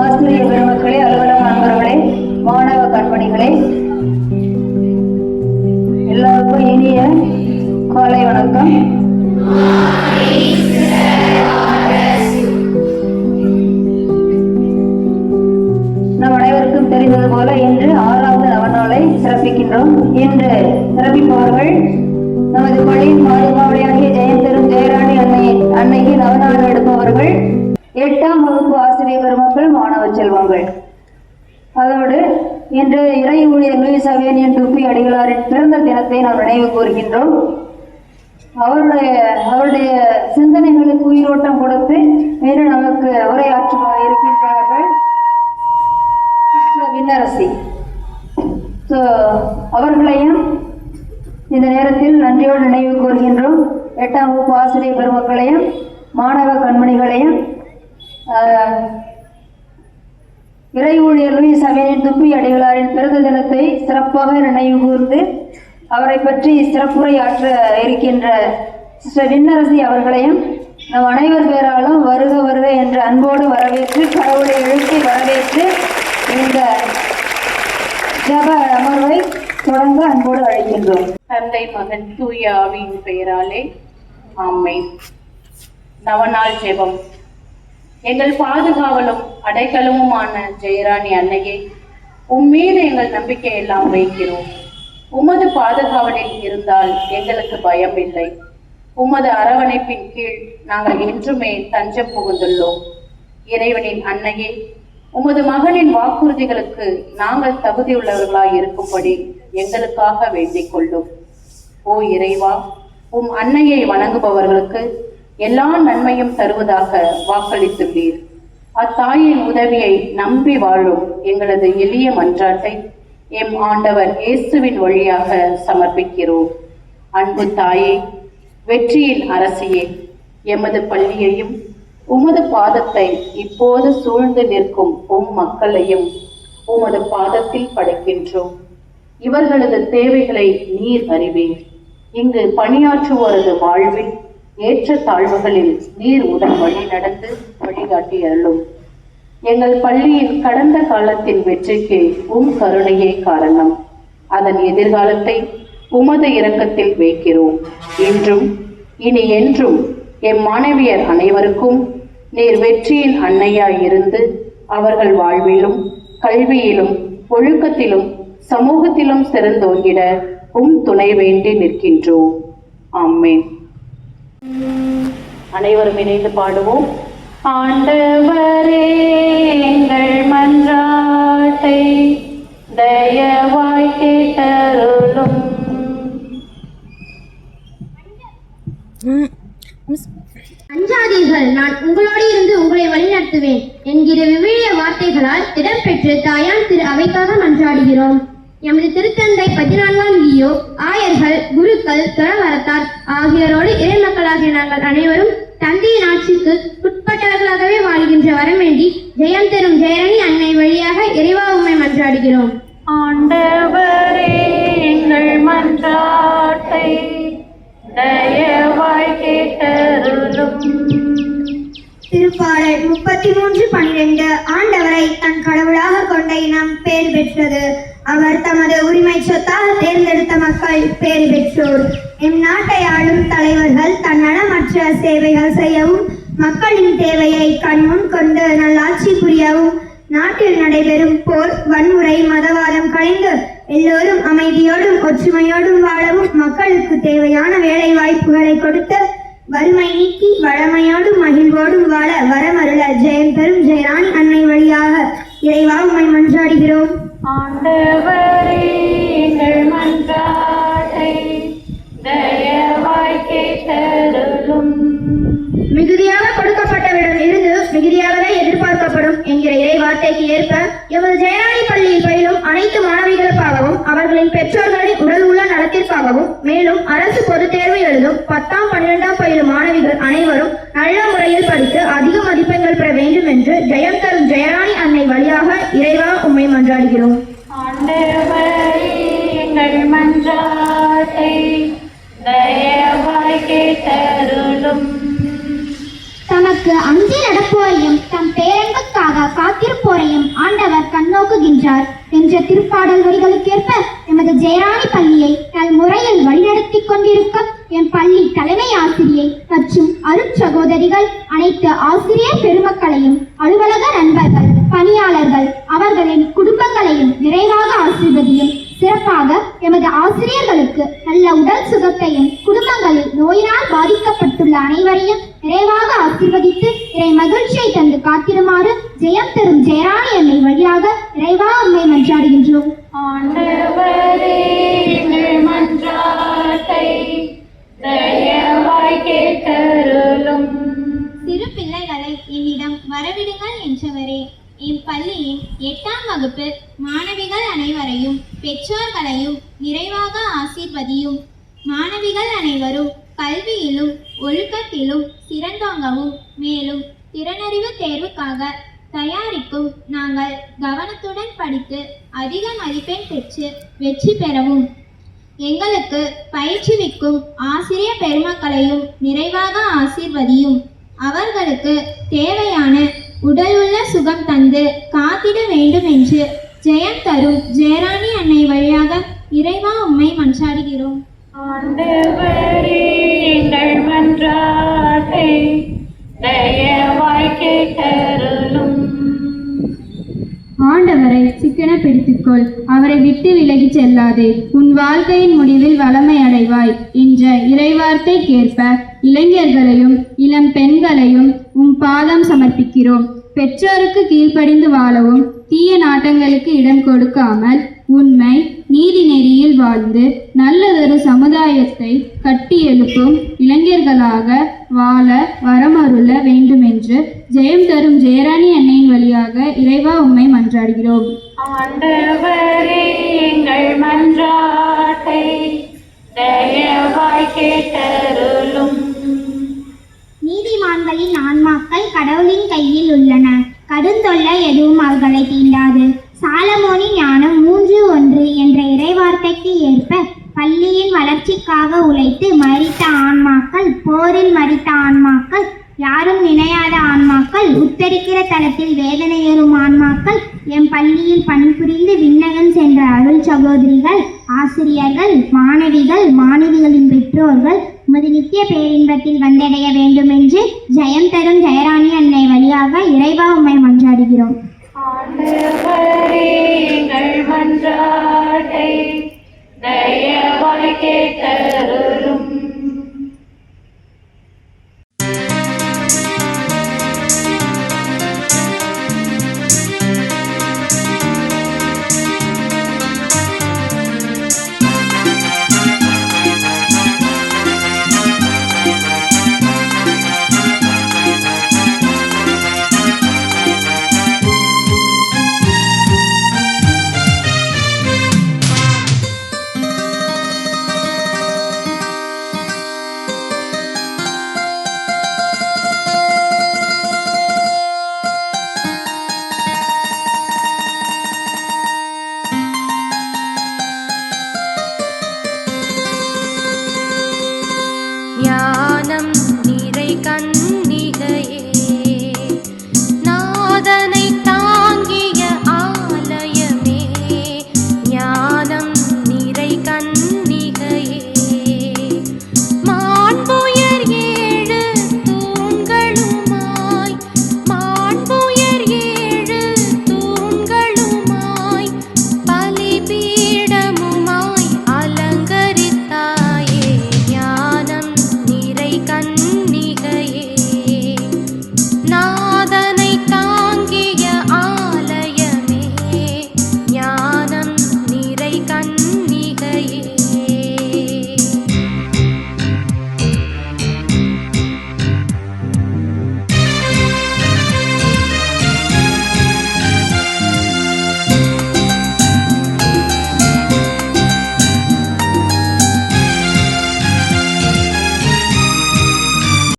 ஆசிரியர் பெருமக்களே அலுவலக நண்பர்களே மாணவ கண்மணிகளே எல்லாருக்கும் இனிய காலை வணக்கம். நம் அனைவருக்கும் தெரிந்தது போல இன்று ஆறாவது நவநாளை சிறப்பிக்கின்றோம். இன்று சிறப்பிப்பவர்கள் நமது பள்ளியின் பாதுகாவலியாகிய பெருமக்கள் மாணவ செல்வங்கள். அதோடு இன்று இறை ஊழியர் லூயிஸ் அவேனியன் டுப்பி அடிகளாரின் பிறந்த தினத்தை நாம் நினைவு கூறுகின்றோம். அவருடைய அவருடைய சிந்தனைகளுக்கு உயிரோட்டம் கொடுத்து இன்று நமக்கு உரையாற்ற இருக்கின்றார்கள் விண்ணரசி. ஸோ அவர்களையும் இந்த நேரத்தில் நன்றியோடு நினைவு கூறுகின்றோம். எட்டாம் வகுப்பு ஆசிரியர் பெருமக்களையும் மாணவ கண்மணிகளையும் இறை ஊழியர் லூயிஸ் அவேனின் துப்பி அடிகளாரின் பிறந்த தினத்தை சிறப்பாக நினைவு கூர்ந்து அவரை பற்றி சிறப்புரையாற்ற இருக்கின்ற சிஸ்டர் விண்ணரசி அவர்களையும் நம் அனைவர் பேராலும் வருக வருக என்ற அன்போடு வரவேற்று கடவுளை எழுப்பி வரவேற்று இந்த ஜப அமர்வை தொடங்க அன்போடு அழைக்கின்றோம். தந்தை மகன் தூய ஆவியின் பெயராலே ஆமை நவநாள் ஜெபம். எங்கள் பாதுகாவலும் அடைக்கலமுமான ஜெயராணி அன்னையே உம்மீது எங்கள் நம்பிக்கை எல்லாம் வைக்கிறோம். உமது பாதுகாவலில் இருந்தால் எங்களுக்கு பயம் இல்லை உமது அரவணைப்பின் கீழ் நாங்கள் என்றுமே தஞ்சம் புகுந்துள்ளோம். இறைவனின் அன்னையே உமது மகனின் வாக்குறுதிகளுக்கு நாங்கள் தகுதியுள்ளவர்களாய் இருக்கும்படி எங்களுக்காக வேண்டிக் கொள்ளும். ஓ இறைவா உம் அன்னையை வணங்குபவர்களுக்கு எல்லா நன்மையும் தருவதாக வாக்களித்துள்ளீர். அத்தாயின் உதவியை நம்பி வாழும் எங்களது எளிய மன்றாட்டை எம் ஆண்டவர் இயேசுவின் வழியாக சமர்ப்பிக்கிறோம். அன்பு தாயே வெற்றியின் அரசியே எமது பள்ளியையும் உமது பாதத்தை இப்போது சூழ்ந்து நிற்கும் உம் மக்களையும் உமது பாதத்தில் படைக்கின்றோம். இவர்களது தேவைகளை நீர் அறிவீர். இங்கு பணியாற்றுவோரது வாழ்வில் ஏற்ற தாழ்வுகளில் நீர் உடன் வழி நடந்து வழிகாட்டி அருளும். எங்கள் பள்ளியின் கடந்த காலத்தின் வெற்றிக்கு உம் கருணையே காரணம். அதன் எதிர்காலத்தை உமது இரக்கத்தில் வைக்கிறோம். இன்றும் இனி என்றும் எம் மாணவியர் அனைவருக்கும் நீர் வெற்றியின் அன்னையாய் இருந்து அவர்கள் வாழ்விலும் கல்வியிலும் ஒழுக்கத்திலும் சமூகத்திலும் சிறந்தோங்கிட உம் துணை வேண்டி நிற்கின்றோம். ஆம்மேன் அனைவரும் இணைந்து பாடுவோம். ஆண்டவரே எங்கள் மன்றாட்டை தயவாய் கேட்டருளும். அஞ்சாதீர்கள் நான் உங்களோடு இருந்து உங்களை வழிநடத்துவேன். என்கிற விவிலிய வார்த்தைகளால் இடம்பெற்று தாயான் திரு அவைக்காக மன்றாடுகிறோம். எமது திருத்தந்தை பதினான்காம் லியோ ஆயர்கள் குருக்கள் துறவரத்தார் ஆகியோரோடு இறைமக்களாகிய நாங்கள் அனைவரும் தந்தையின் ஆட்சிக்கு உட்பட்டவர்களாகவே வாழ்கின்ற வரம் வேண்டி ஜெயம் தரும் ஜெயரணி அன்னை வழியாக இறைவா உம்மை மன்றாடுகிறோம். ஆண்டவரே எங்கள் மன்றாட்டை தயவாய் கேட்டருளும். திருப்பாடல் முப்பத்தி மூன்று நாட்டை ஆளும் தலைவர்கள் தன்னலமற்ற சேவைகள் செய்யவும் மக்களின் தேவையை கண்முன் கொண்டு நல்லாட்சி புரியவும் நாட்டில் நடைபெறும் போர் வன்முறை மதவாதம் கலைந்து எல்லோரும் அமைதியோடும் ஒற்றுமையோடும் வாழவும் மக்களுக்கு தேவையான வேலை வாய்ப்புகளை கொடுத்து வறுமை நீக்கி வளமையோடும் மகிழ்வோடும் வாழ வரமருள ஜெயம் பெறும் ஜெயராணி அன்னை வழியாக இறைவா உண்மை மன்றாடுகிறோம். ஆண்டவர் என்கிற இறை வார்த்தைக்கு ஏற்ப எமது ஜெயராணி பள்ளியில் பயிலும் அனைத்து மாணவிகளுக்காகவும் அவர்களின் பெற்றோர்களின் உடல் உள்ள நலத்திற்காகவும் மேலும் அரசு பொதுத் தேர்வு எழுதும் பத்தாம் பன்னிரெண்டாம் பயிலும் மாணவிகள் அனைவரும் நல்ல முறையில் படித்து அதிக மதிப்பெண்கள் பெற வேண்டும் என்று ஜெயம் தரும் ஜெயராணி அன்னை வழியாக இறைவா உம்மை மன்றாடுகிறோம். எங்கள் மன்றாட்டை தயவாய் கேட்டருளும். தனக்கு அஞ்சி நடப்போரையும் தம் காத்திருப்போரையும் ஆண்டவர் கண்ணோக்குகின்றார் என்ற திருப்பாடல் வரிகளுக்கேற்ப எமது ஜெயராணி பள்ளியை நல் முறையில் வழிநடத்திக் கொண்டிருக்கும் என் பள்ளி தலைமை ஆசிரியை மற்றும் அருட்சகோதரிகள் அனைத்து ஆசிரியர் பெருமக்களையும் அலுவலக நண்பர்கள் பணியாளர்கள் அவர்களின் குடும்பங்களையும் நிறைவாக ஆசிர்வதியும் சிறப்பாக எமது ஆசிரியர்களுக்கு நல்ல உடல் சுகத்தையும் குடும்பங்களில் நோயினால் பாதிக்கப்பட்டுள்ள அனைவரையும் நிறைவாக ஆசிர்வதித்து இறை மகிழ்ச்சியை தந்து காத்திருமாறு ஜெயம் தரும் ஜெயராணி என்னை வழியாக நிறைவாக உண்மை மன்றாடுகின்றோம். சிறு பிள்ளைகளை என்னிடம் வரவிடுங்கள் என்றவரே என் பள்ளியின் எட்டாம் வகுப்பு மாணவிகள் அனைவரையும் பெற்றோர்களையும் நிறைவாக ஆசீர்வதியும். மாணவிகள் அனைவரும் கல்வியிலும் ஒழுக்கத்திலும் சிறந்தோங்கவும் மேலும் திறனறிவு தேர்வுக்காக தயாரிக்கும் நாங்கள் கவனத்துடன் படித்து அதிக மதிப்பெண் பெற்று வெற்றி பெறவும். எங்களுக்கு பயிற்றுவிக்கும் ஆசிரியர் பெருமக்களையும் நிறைவாக ஆசிர்வதியும். அவர்களுக்கு தேவையான உடல் உள்ள சுகம் தந்து காத்திட வேண்டும் என்று ஜெயம் தரும் ஜெயராணி அன்னை வழியாக இறைவா உம்மை மன்றாடுகிறோம். ஆண்டவரே பிடித்துக்கொள் அவரை விட்டு விலகி செல்லாதே. உன் வாழ்க்கையின் முடிவில் வளமை அடைவாய். என்ற இறைவார்த்தை கேட்ப. இளைஞர்களையும் இளம் பெண்களையும் உன் பாதம் சமர்ப்பிக்கிறோம். பெற்றோருக்கு கீழ்ப்படிந்து வாழவும் தீய நாட்டங்களுக்கு இடம் கொடுக்காமல் உண்மை நீதி நெறியில் வாழ்ந்து நல்லதொரு சமுதாயத்தை கட்டியெழுப்பும் இளைஞர்களாக வாழ வரமருள வேண்டுமென்று ஜெயம் தரும் ஜெயராணி அன்னையின் வழியாக இறைவா உம்மை மன்றாடுகிறோம். ஆண்டவரே எங்கள் மன்றாட்டை தயவாய் கேட்டருளும். நீதிமான்களின் ஆன்மாக்கள் கடவுளின் கையில் உள்ளன. கடுந்தொல்லை எதுவும் அவர்களை தீண்டாது. சென்ற அருள் சகோதரிகள் ஆசிரியர்கள் மாணவிகள் மாணவிகளின் பெற்றோர்கள் உமது நித்திய பேரின்பத்தில் வந்தடைய வேண்டும் என்று ஜெயம் தரும் ஜெயராணி அன்னை வழியாக இறைவா உமை மன்றாடுகிறோம். தயவாய்